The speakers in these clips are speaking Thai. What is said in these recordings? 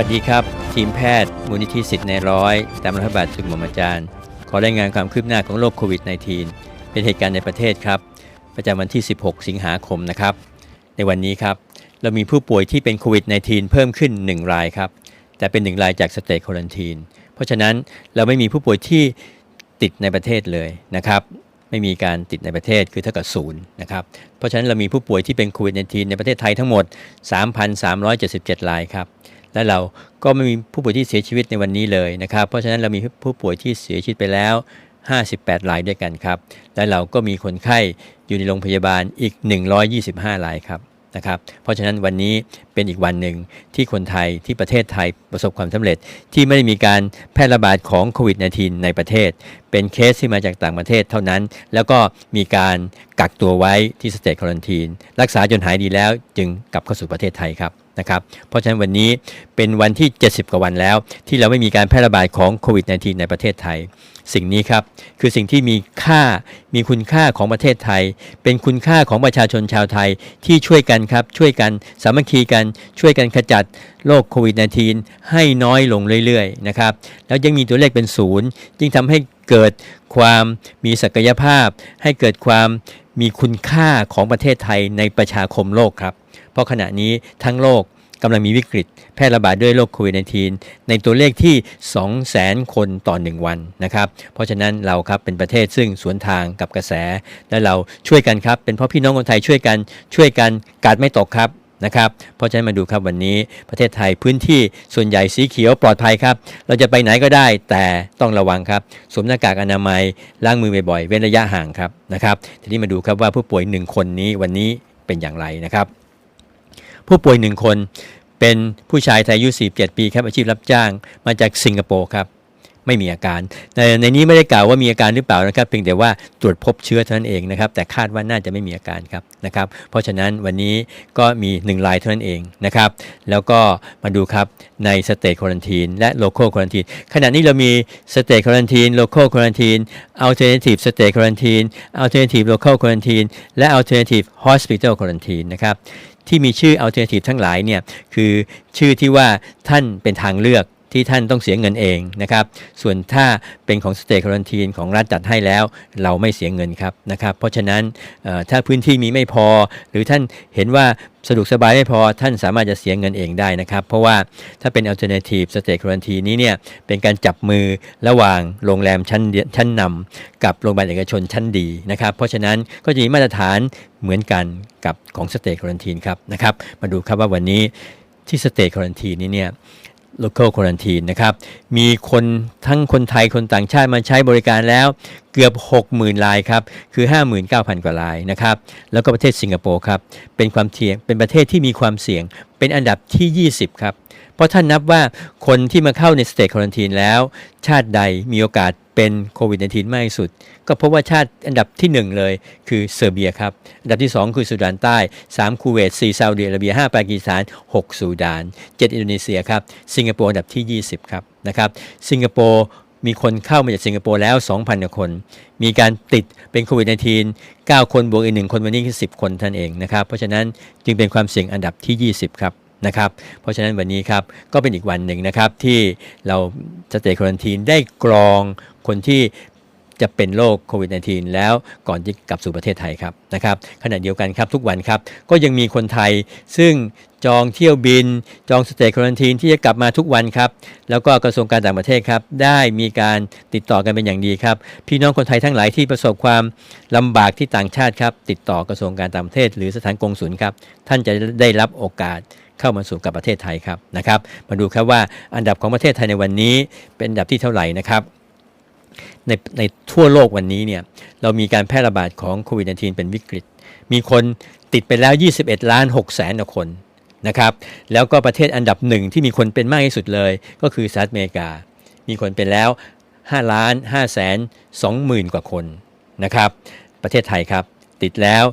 วัสดีครับ ทีมแพทย์ มูลนิธิสิทธิ์ในร้อย ตามรัฐบาลสุขมอาจารย์ ขอรายงานความคืบหน้าของโรคโควิด -19 เป็นเหตุการณ์ในประเทศครับ ประจำวันที่ 16 สิงหาคมนะครับ ในวันนี้ครับ เรามีผู้ป่วยที่เป็นโควิด -19 เพิ่มขึ้น 1 รายครับ แต่เป็น 1 รายจากสเตทควอนตีน เพราะฉะนั้นเราไม่มีผู้ป่วยที่ติดในประเทศเลยนะครับ ไม่มีการติดในประเทศคือเท่ากับศูนย์นะครับ เพราะฉะนั้นเรามีผู้ป่วยที่เป็นโควิด -19 ในประเทศไทยทั้งหมด 3,377 รายครับ และเราก็ไม่มีผู้ป่วยที่เสียชีวิตในวันนี้เลยนะครับ เพราะฉะนั้นเรามีผู้ป่วยที่เสียชีวิตไปแล้ว 58รายด้วยกันครับ และเราก็มีคนไข้อยู่ในโรงพยาบาลอีก 125รายครับนะครับเพราะฉะนั้นวันนี้เป็นอีกวันหนึ่งที่คนไทยที่ประเทศไทยประสบความสำเร็จที่ไม่ได้มีการแพร่ระบาดของโควิด -19 ในประเทศ เป็นเคสที่มาจากต่างประเทศเท่านั้น แล้วก็มีการกักตัวไว้ที่สเตทควอนตีนรักษาจนหายดีแล้วจึงกลับเข้าสู่ประเทศไทยครับ นะครับ เพราะฉะนั้นวันนี้เป็นวันที่ 70 กว่าวันแล้ว ที่เราไม่มีการแพร่ระบาดของโควิด -19 ในประเทศไทย สิ่งนี้ครับ คือสิ่งที่มีค่ามีคุณค่าของประเทศไทย เป็นคุณค่าของประชาชนชาวไทยที่ช่วยกันครับ ช่วยกันสามัคคีกันช่วยกันขจัดโรคโควิด -19 ให้น้อยลงเรื่อยๆนะครับแล้วยังมีตัวเลขเป็นศูนย์ยิ่งทำให้เกิดความมีศักยภาพ ให้เกิดความมีคุณค่าของประเทศไทยในประชาคมโลกครับ เพราะขณะนี้ทั้งโลกกำลังมีวิกฤต แพร่ระบาดด้วยโรคโควิด -19 ในตัวเลขที่ 200,000 คนต่อ 1 วันนะครับ เพราะฉะนั้นเราครับเป็นประเทศซึ่งสวนทางกับกระแส และเราช่วยกันครับ เป็นเพราะพี่น้องคนไทยช่วยกันช่วยกันกาดไม่ตกครับนะครับ เพราะฉะนั้นมาดูครับวันนี้ประเทศไทยพื้นที่ส่วนใหญ่สีเขียวปลอดภัยครับ เราจะไปไหนก็ได้แต่ต้องระวังครับสวมหน้ากากอนามัยล้างมือบ่อยๆเว้นระยะห่างครับนะครับ ทีนี้มาดูครับว่าผู้ป่วยหนึ่งคนนี้วันนี้เป็นอย่างไรนะครับ ผู้ป่วยหนึ่งคน เป็นผู้ชายไทยอายุ 47 ปีครับอาชีพรับจ้างมาจากสิงคโปร์ครับไม่มีอาการ ในในนี้ไม่ได้กล่าวว่ามีอาการหรือเปล่านะครับเพียงแต่ว่าตรวจพบเชื้อเท่านั้นเองนะครับ แต่คาดว่าน่าจะไม่มีอาการครับนะครับ เพราะฉะนั้นวันนี้ก็มี 1 รายเท่านั้นเองนะครับ แล้วก็มาดูครับในสเตทควอนตีนและโลโก้ควอนตีนขณะนี้เรามีสเตทควอนตีนโลโก้ควอนตีนอัลเทอร์เนทีฟสเตทควอนตีนอัลเทอร์เนทีฟโลโก้ควอนตีนและอัลเทอร์เนทีฟฮอสพิทอลควอนตีนนะครับ ที่มีชื่อ alternative ทั้งหลายเนี่ยคือชื่อที่ว่าท่านเป็นทางเลือก ที่ท่านต้องเสียเงินเองนะครับ ส่วนถ้าเป็นของสเต t ควอนตีนของรัฐจัดให้แล้ว เราไม่เสียเงินครับนะครับ เพราะฉะนั้นถ้าพื้นที่มีไม่พอ หรือท่านเห็นว่าสะดวกสบายไม่พอท่านสามารถจะเสียเงินเองได้นะครับ เพราะว่าถ้าเป็น alternative state quarantine นี้เนี่ยเป็นการจับมือระหว่างโรงแรมชั้นชั้นนำกับโรงพยาบาลเอกชนชั้นดีนะครับ เพราะฉะนั้นก็จะมีมาตรฐานเหมือนกันกับของ state quarantine ครับนะครับ มาดูครับว่าวันนี้ที่ state quarantine นี้เนี่ย local quarantine นะครับ มีคนทั้งคนไทยคนต่างชาติมาใช้บริการแล้วเกือบ 60,000รายครับ คือ 59,000 กว่ารายนะครับ แล้วก็ประเทศสิงคโปร์ครับ เป็นความเสี่ยง เป็นประเทศที่มีความเสี่ยง เป็นอันดับที่ 20 ครับ เพราะท่านนับว่าคนที่มาเข้าในสเตทควอนตีนแล้ว ชาติใดมีโอกาส เป็นโควิด -19 มากที่สุด ก็พบว่าชาติอันดับที่ 1 เลยคือเซอร์เบียครับ อันดับที่ 2 คือสุดานใต้ 3 คูเวต 4 ซาอุดิอาระเบีย 5 ปากีสถาน6ซูดาน 7 อินโดนีเซียครับ สิงคโปร์อันดับที่ 20 ครับนะครับ สิงคโปร์มีคนเข้ามาจากสิงคโปร์แล้ว 2,000กว่าคน มีการติดเป็นโควิด -19 9 คนบวกอีก1คนวันนี้คือ 10 คนท่านเองนะครับ เพราะฉะนั้นจึงเป็นความเสี่ยงอันดับที่ 20 ครับนะครับ เพราะฉะนั้นวันนี้ครับก็เป็นอีกวันหนึ่งนะครับที่เราสเตทควอนตีนได้กรอง คนที่จะเป็นโรคโควิด -19 แล้วก่อนที่กลับสู่ประเทศไทยครับนะครับขณะเดียวกันครับทุกวันครับก็ยังมีคนไทยซึ่งจองเที่ยวบิน จองสเตทควอนตีนที่จะกลับมาทุกวันครับแล้วก็กระทรวงการต่างประเทศครับได้มีการติดต่อกันเป็นอย่างดีครับ พี่น้องคนไทยทั้งหลายที่ประสบความลำบากที่ต่างชาติครับติดต่อกระทรวงการต่างประเทศ หรือสถานกงสุลครับท่านจะได้รับโอกาสเข้ามาสู่กับประเทศไทยครับนะครับมาดูครับว่าอันดับของประเทศไทยในวันนี้เป็นอันดับที่เท่าไหร่นะครับ ในในทั่วโลกวันนี้เนี่ยเรามีการแพร่ระบาดของโควิด -19 เป็นวิกฤต มีคนติดไปแล้ว 21 ล้าน6แสนคนนะครับแล้วก็ประเทศอันดับหนึ่งที่มีคนเป็นมากที่สุดเลย ก็คือสหรัฐอเมริกา มีคนเป็นแล้ว5ล้าน5แสน2หมื่นกว่าคนนะครับประเทศไทยครับติดแล้ว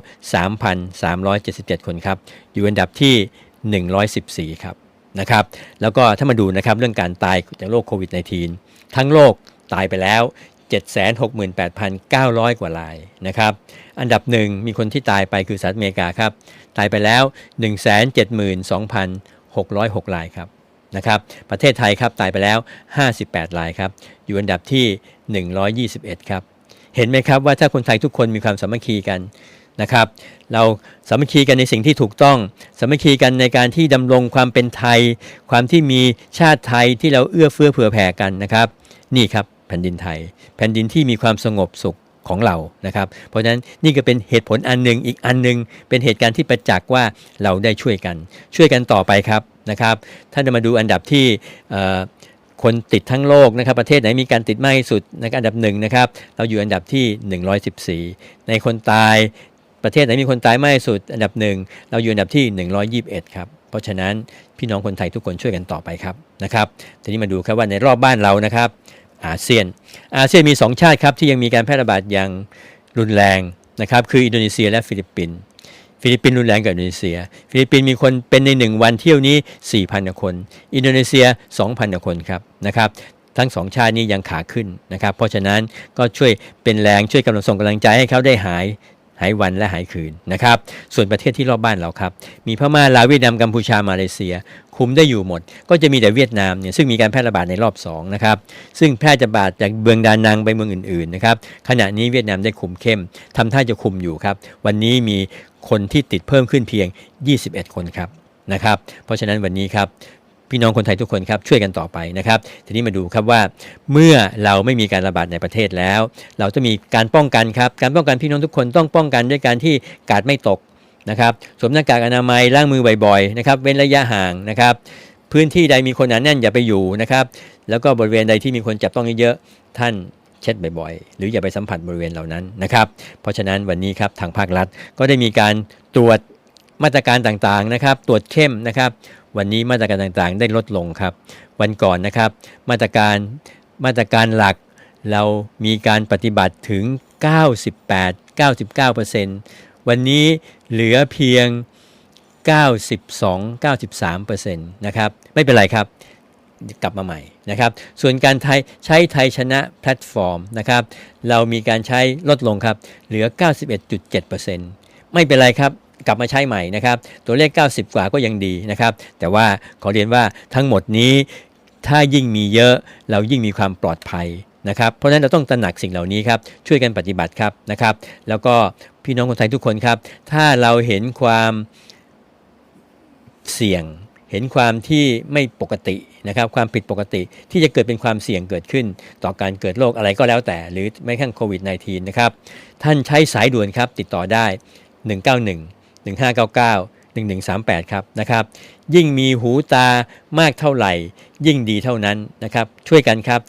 3,377 คนครับอยู่อันดับที่ 114 ครับนะครับแล้วก็ถ้ามาดูนะครับเรื่องการตายจากโรคโควิด -19 ทั้งโลก ตายไปแล้ว 768,900 กว่ารายนะครับ อันดับหนึ่งมีคนที่ตายไปคือสหรัฐอเมริกาครับ ตายไปแล้ว 172,606 รายครับนะครับ ประเทศไทยครับตายไปแล้ว 58 รายครับ อยู่อันดับที่ 121 ครับ เห็นไหมครับว่าถ้าคนไทยทุกคนมีความสามัคคีกันนะครับเราสามัคคีกันในสิ่งที่ถูกต้องสามัคคีกันในการที่ดำรงความเป็นไทย ความที่มีชาติไทยที่เราเอื้อเฟื้อเผื่อแผ่กันนะครับ นี่ครับ แผ่นดินไทย แผ่นดินที่มีความสงบสุขของเรานะครับ เพราะฉะนั้นนี่ก็เป็นเหตุผลอันหนึ่งอีกอันหนึ่งเป็นเหตุการณ์ที่ประจักษ์ว่าเราได้ช่วยกัน ช่วยกันต่อไปครับนะครับท่านจะมาดูอันดับที่คนติดทั้งโลกนะครับ ประเทศไหนมีการติดมากที่สุดนอันดับหนึ่งนะครับ เราอยู่อันดับที่ 114 ในคนตายประเทศไหนมีคนตายมากที่สุด อันดับหนึ่งเราอยู่อันดับที่ 121 ครับ เพราะฉะนั้นพี่น้องคนไทยทุกคนช่วยกันต่อไปครับนะครับทีนี้มาดูครับว่าในรอบบ้านเรานะครับ อาเซียน อาเซียนมี 2 ชาติครับที่ยังมีการแพร่ระบาดอย่างรุนแรงนะครับคืออินโดนีเซียและฟิลิปปินส์ฟิลิปปินส์รุนแรงกว่าอินโดนีเซีย ฟิลิปปินส์มีคนเป็นใน 1 วันเที่ยวนี้ 4,000คน อินโดนีเซีย 2,000คนครับนะครับทั้งสองชาตินี้ยังขาขึ้นนะครับ เพราะฉะนั้นก็ช่วยเป็นแรงช่วยกำลังส่งกำลังใจให้เขาได้หายายวันและหายคืนนะครับ ส่วนประเทศที่รอบบ้านเราครับ มีพม่าลาวเวียดนามกัมพูชามาเลเซีย คุมได้อยู่หมด ก็จะมีแต่เวียดนามเนี่ยซึ่งมีการแพร่ระบาดในรอบ2นะครับซึ่งแพร่ระบาดจากเมืองดานังไปเมืองอื่นๆนะครับขณะนี้เวียดนามได้คุมเข้มทำท่าจะคุมอยู่ครับวันนี้มีคนที่ติดเพิ่มขึ้นเพียง 21 คนครับนะครับ เพราะฉะนั้นวันนี้ครับ พี่น้องคนไทยทุกคนครับช่วยกันต่อไปนะครับ ทีนี้มาดูครับว่าเมื่อเราไม่มีการระบาดในประเทศแล้ว เราต้องมีการป้องกันครับ การป้องกันพี่น้องทุกคนต้องป้องกันด้วยการที่กาดไม่ตกนะครับสวมหน้ากากอนามัยล้างมือบ่อยๆนะครับเว้นระยะห่างนะครับพื้นที่ใดมีคนหนาแน่นอย่าไปอยู่นะครับแล้วก็บริเวณใดที่มีคนจับต้องเยอะๆท่านเช็ดบ่อยๆ หรืออย่าไปสัมผัสบริเวณเหล่านั้นนะครับเพราะฉะนั้นวันนี้ครับทางภาครัฐก็ได้มีการตรวจมาตรการต่างๆนะครับ ตรวจเข้มนะครับ วันนี้มาตรการต่างๆ ได้ลดลงครับ วันก่อนนะครับ มาตรการมาตรการหลักเรามีการปฏิบัติถึง 98 99%วันนี้เหลือเพียง 92 93%นะครับ ไม่เป็นไรครับกลับมาใหม่นะครับ ส่วนการไทยใช้ไทยชนะแพลตฟอร์มนะครับ เรามีการใช้ลดลงครับ เหลือ 91.7%ไม่เป็นไรครับ กลับมาใช้ใหม่นะครับ ตัวเลข 90 กว่าก็ยังดีนะครับ แต่ว่าขอเรียนว่าทั้งหมดนี้ถ้ายิ่งมีเยอะเรายิ่งมีความปลอดภัยนะครับ เพราะฉะนั้นเราต้องตระหนักสิ่งเหล่านี้ครับ ช่วยกันปฏิบัติครับนะครับ แล้วก็พี่น้องคนไทยทุกคนครับ ถ้าเราเห็นความเสี่ยง เห็นความที่ไม่ปกตินะครับ ความผิดปกติที่จะเกิดเป็นความเสี่ยงเกิดขึ้น ต่อการเกิดโรคอะไรก็แล้วแต่ หรือแม้กระทั่งโควิด -19 นะครับ ท่านใช้สายด่วนครับติดต่อได้ 191 1599 1138 ครับนะครับ ยิ่งมีหูตามากเท่าไหร่ ยิ่งดีเท่านั้นนะครับ ช่วยกันครับ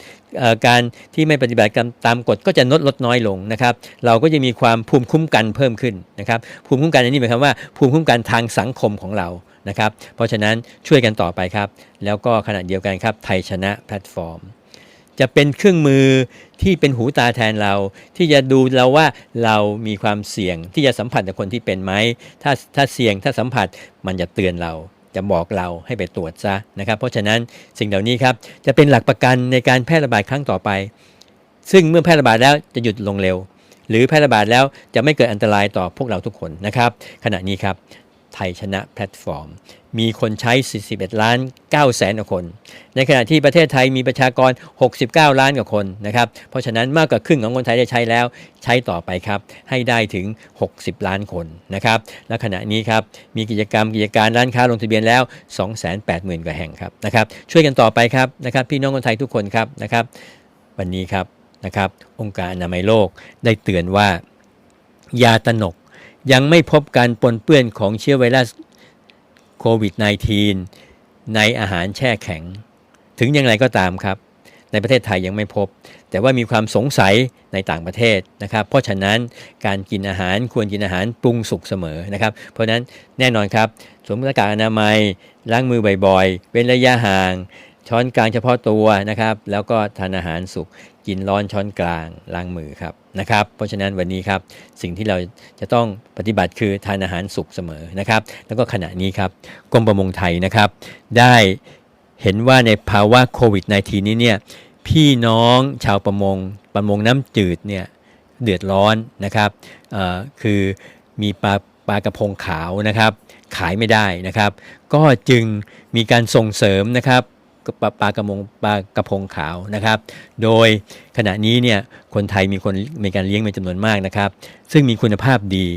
การที่ไม่ปฏิบัติการตามกฎก็จะลดลดน้อยลงนะครับ เราก็จะมีความภูมิคุ้มกันเพิ่มขึ้นนะครับ ภูมิคุ้มกันอันนี้หมายความว่าภูมิคุ้มกันทางสังคมของเรานะครับ เพราะฉะนั้นช่วยกันต่อไปครับ แล้วก็ขณะเดียวกันครับไทยชนะแพลตฟอร์ม จะเป็นเครื่องมือที่เป็นหูตาแทนเรา ที่จะดูเราว่าเรามีความเสี่ยงที่จะสัมผัสกับคนที่เป็นไหมถ้าถ้าเสี่ยงถ้าสัมผัสมันจะเตือนเรา จะบอกเราให้ไปตรวจซะนะครับ เพราะฉะนั้นสิ่งเหล่านี้ครับจะเป็นหลักประกันในการแพร่ระบาดครั้งต่อไป ซึ่งเมื่อแพร่ระบาดแล้วจะหยุดลงเร็ว หรือแพร่ระบาดแล้วจะไม่เกิดอันตรายต่อพวกเราทุกคนนะครับ ขณะนี้ครับ ไทยชนะแพลตฟอร์ม มีคนใช้ 41 ล้าน9แสนกว่าคน ในขณะที่ประเทศไทยมีประชากร 69 ล้านกว่าคนนะครับ เพราะฉะนั้นมากกว่าครึ่งของคนไทยได้ใช้แล้ว ใช้ต่อไปครับ ให้ได้ถึง 60 ล้านคนนะครับ และขณะนี้ครับ มีกิจกรรมกิจการร้านค้าลงทะเบียนแล้ว 280,000 กว่าแห่งครับนะครับ ช่วยกันต่อไปครับนะครับ พี่น้องคนไทยทุกคนครับนะครับ วันนี้ครับนะครับ องค์การอนามัยโลกได้เตือนว่า ยาตนก ยังไม่พบการปนเปื้อนของเชื้อไวรัสโควิด -19 ในอาหารแช่แข็ง ถึงอย่างไรก็ตามครับ ในประเทศไทยยังไม่พบ แต่ว่ามีความสงสัยในต่างประเทศนะครับ เพราะฉะนั้นการกินอาหารควรกินอาหารปรุงสุกเสมอนะครับ เพราะฉะนั้นแน่นอนครับสวมหน้ากากอนามัยล้างมือบ่อยๆเว้นระยะห่าง ช้อนกลางเฉพาะตัวนะครับ แล้วก็ทานอาหารสุกกินร้อนช้อนกลางล้างมือครับ นะครับ เพราะฉะนั้นวันนี้ครับสิ่งที่เราจะต้องปฏิบัติคือทานอาหารสุกเสมอนะครับ แล้วก็ขณะนี้ครับกรมประมงไทยนะครับ ได้เห็นว่าในภาวะโควิด -19 นี้เนี่ยพี่น้องชาวประมงประมงน้ำจืดเนี่ยเดือดร้อนนะครับคือมีปลาปลากระพงขาวนะครับ ขายไม่ได้นะครับ ก็จึงมีการส่งเสริมนะครับ ปลาปลากระมงปลากระพงขาวนะครับ โดยขณะนี้เนี่ยคนไทยมีคนมีการเลี้ยงเป็นจำนวนมากนะครับ ซึ่งมีคุณภาพดี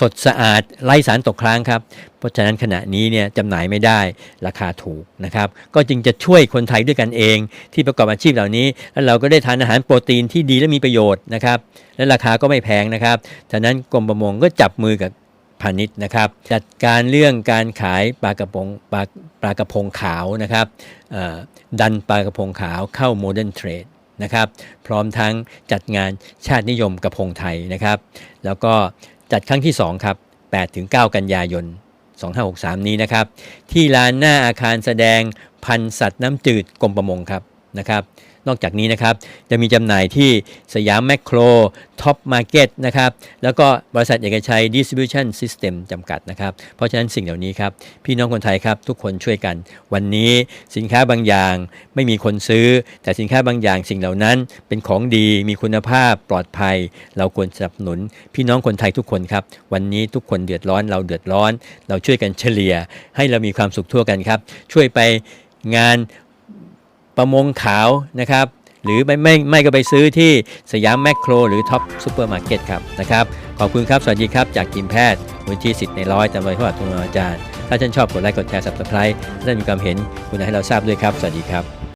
สดสะอาดไร้สารตกค้างครับ เพราะฉะนั้นขณะนี้เนี่ยจำหน่ายไม่ได้ราคาถูกนะครับ ก็จึงจะช่วยคนไทยด้วยกันเอง ที่ประกอบอาชีพเหล่านี้ แล้วเราก็ได้ทานอาหารโปรตีนที่ดีและมีประโยชน์นะครับ และราคาก็ไม่แพงนะครับฉะนั้นกรมประมงก็จับมือกับ พาณิชย์นะครับ จัดการเรื่องการขายปลากระพงปลาปลากระพงขาวนะครับดันปลากระพงขาวเข้าโมเดิร์นเทรดนะครับ พร้อมทั้งจัดงานชาตินิยมกระพงไทยนะครับ แล้วก็จัดครั้งที่ 2 ครับ 8-9 กันยายน 2563 นี้นะครับ ที่ลานหน้าอาคารแสดงพันสัตว์น้ำจืดกรมประมงครับนะครับ นอกจากนี้นะครับจะมีจำหน่ายที่สยามแมคโครท็อปมาร์เก็ตนะครับแล้วก็บริษัทเอกชัย Distribution System จำกัดนะครับเพราะฉะนั้นสิ่งเหล่านี้ครับพี่น้องคนไทยครับทุกคนช่วยกัน วันนี้สินค้าบางอย่างไม่มีคนซื้อ แต่สินค้าบางอย่างสิ่งเหล่านั้น เป็นของดีมีคุณภาพปลอดภัย เราควรสนับสนุน พี่น้องคนไทยทุกคนครับวันนี้ทุกคนเดือดร้อนเราเดือดร้อน เราช่วยกันเฉลี่ย ให้เรามีความสุขทั่วกันครับช่วยไปงาน ประมงขาวนะครับ หรือไม่ไม่ไม่ก็ไปซื้อที่สยามแมคโคร หรือท็อปซูเปอร์มาร์เก็ตครับนะครับ ขอบคุณครับ สวัสดีครับ จากทีมแพทย์มูลที่สิทธิ์ในร้อยตามรอยพระบาททุนอาจารย์ ถ้าท่านชอบกดไลค์กดแชร์สับสไครต์ถ้าท่านมีความเห็นคุณให้เราทราบด้วยครับ สวัสดีครับ